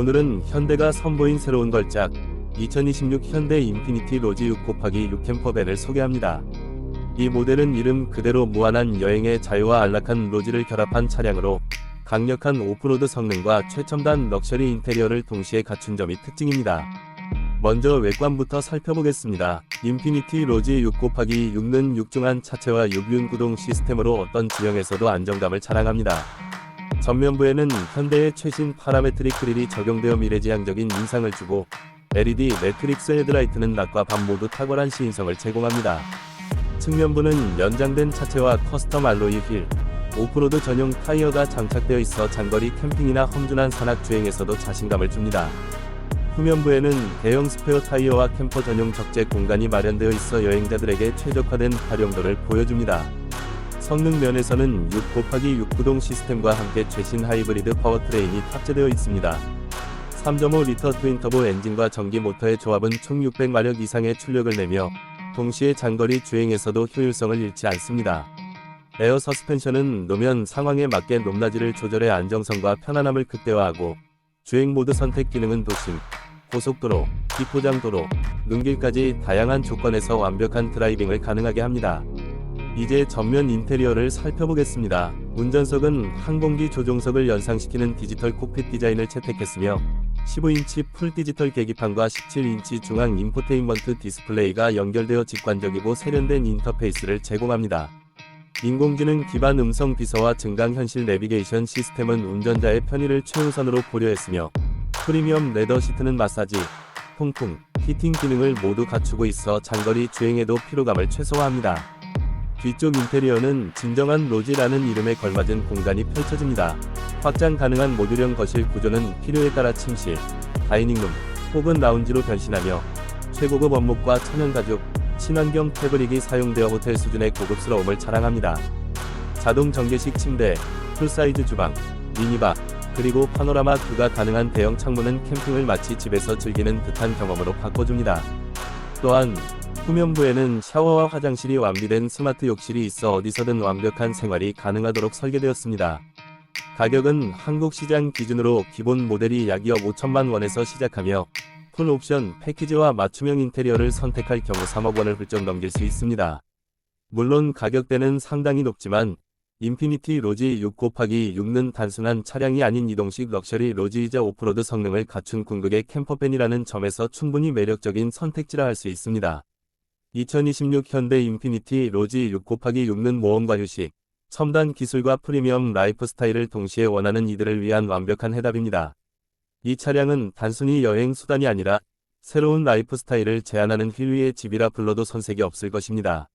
오늘은 현대가 선보인 새로운 걸작 2026 현대 인피니티 로지 6 곱하기 6 캠퍼밴을 소개합니다. 이 모델은 이름 그대로 무한한 여행의 자유와 안락한 로지를 결합한 차량으로 강력한 오프로드 성능과 최첨단 럭셔리 인테리어를 동시에 갖춘 점이 특징입니다. 먼저 외관부터 살펴보겠습니다. 인피니티 로지 6 곱하기 6는 육중한 차체와 6륜 구동 시스템으로 어떤 지형에서도 안정감을 자랑합니다. 전면부에는 현대의 최신 파라메트릭 그릴이 적용되어 미래지향적인 인상을 주고 LED 매트릭스 헤드라이트는 낮과 밤 모두 탁월한 시인성을 제공합니다. 측면부는 연장된 차체와 커스텀 알로이 휠, 오프로드 전용 타이어가 장착되어 있어 장거리 캠핑이나 험준한 산악 주행에서도 자신감을 줍니다. 후면부에는 대형 스페어 타이어와 캠퍼 전용 적재 공간이 마련되어 있어 여행자들에게 최적화된 활용도를 보여줍니다. 성능 면에서는 6 곱하기 6 구동 시스템과 함께 최신 하이브리드 파워트레인이 탑재되어 있습니다. 3.5리터 트윈터보 엔진과 전기 모터의 조합은 총 600마력 이상의 출력을 내며 동시에 장거리 주행에서도 효율성을 잃지 않습니다. 에어 서스펜션은 노면 상황에 맞게 높낮이를 조절해 안정성과 편안함을 극대화하고 주행 모드 선택 기능은 도심, 고속도로, 비포장도로, 눈길까지 다양한 조건에서 완벽한 드라이빙을 가능하게 합니다. 이제 전면 인테리어를 살펴보겠습니다. 운전석은 항공기 조종석을 연상시키는 디지털 콕핏 디자인을 채택했으며 15인치 풀 디지털 계기판과 17인치 중앙 인포테인먼트 디스플레이가 연결되어 직관적이고 세련된 인터페이스를 제공합니다. 인공지능 기반 음성 비서와 증강 현실 내비게이션 시스템은 운전자의 편의를 최우선으로 고려했으며 프리미엄 레더 시트는 마사지, 통풍, 히팅 기능을 모두 갖추고 있어 장거리 주행에도 피로감을 최소화합니다. 뒤쪽 인테리어는 진정한 로지라는 이름에 걸맞은 공간이 펼쳐집니다. 확장 가능한 모듈형 거실 구조는 필요에 따라 침실, 다이닝룸 혹은 라운지로 변신하며 최고급 원목과 천연 가죽, 친환경 패브릭이 사용되어 호텔 수준의 고급스러움을 자랑합니다. 자동 전개식 침대, 풀사이즈 주방, 미니바, 그리고 파노라마 뷰가 가능한 대형 창문은 캠핑을 마치 집에서 즐기는 듯한 경험으로 바꿔줍니다. 또한 후면부에는 샤워와 화장실이 완비된 스마트 욕실이 있어 어디서든 완벽한 생활이 가능하도록 설계되었습니다. 가격은 한국 시장 기준으로 기본 모델이 약 2억 5천만 원에서 시작하며 풀 옵션 패키지와 맞춤형 인테리어를 선택할 경우 3억 원을 훌쩍 넘길 수 있습니다. 물론 가격대는 상당히 높지만 인피니티 로지 6 곱하기 6는 단순한 차량이 아닌 이동식 럭셔리 로지이자 오프로드 성능을 갖춘 궁극의 캠퍼밴이라는 점에서 충분히 매력적인 선택지라 할 수 있습니다. 2026 현대 인피니티 로지 6 곱하기 6는 모험과 휴식, 첨단 기술과 프리미엄 라이프 스타일을 동시에 원하는 이들을 위한 완벽한 해답입니다. 이 차량은 단순히 여행 수단이 아니라 새로운 라이프 스타일을 제안하는 휠 위의 집이라 불러도 손색이 없을 것입니다.